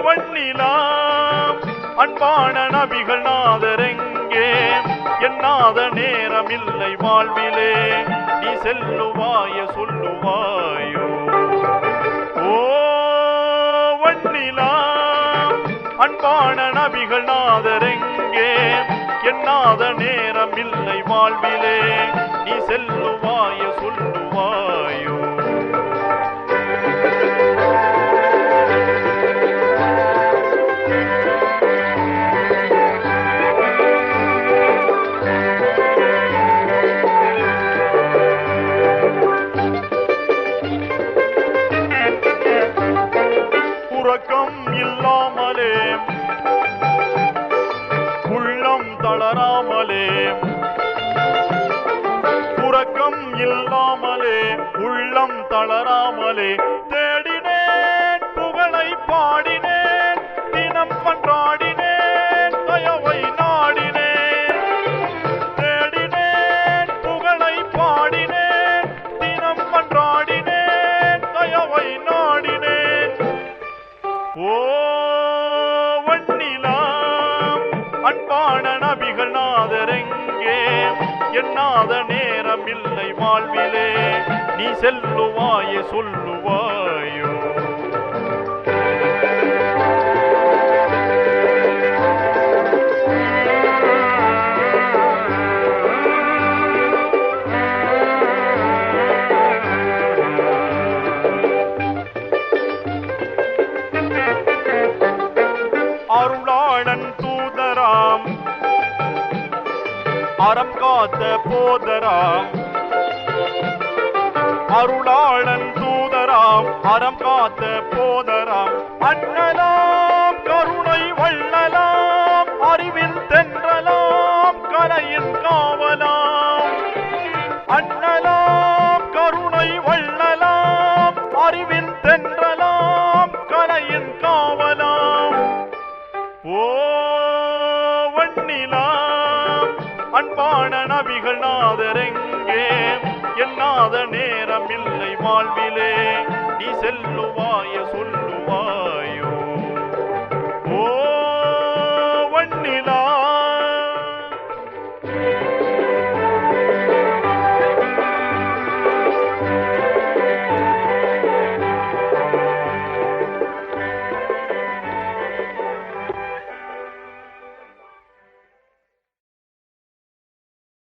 நான் வண்ணிலாம் அன்பான நபிகள் நாதரெங்கே என் நாத நேரமில்லை வாழ்விலே. நீ செல்லுவாய சொல்லுவாயோ? ஓ வண்ணிலாம் அன்பான நபிகள் நாதரெங்கே என் நாத நேரமில்லை வாழ்விலே. நீ செல்லுவாய சொல்லுவாயோ? உறக்கம் இல்லாமலே. உள்ளம் தளராமலே. உறக்கம் இல்லாமலே. உள்ளம் தளராமலே. அன்பான நபிகள் நாதரெங்கே எண்ணாத நேரமில்லை வாழ்விலே நீ செல்லுவாயே சொல்லுவாயோ? அறம் காத்த போதராம். அருளாளன் தூதராம் அறம் காத்த போதராம். அண்ணலாம் கருணை வள்ளலாம் அறிவில் தென்றலாம் கலையின் காவலாம். அண்ணலாம் கருணை வள்ளலாம் அறிவில் தென்றலாம் அன்பான நபிகள் நாதரெங்கே என்னாத நேரம் இல்லை வாழ்விலே. நீ செல்லுவாய சொல்லுவாய்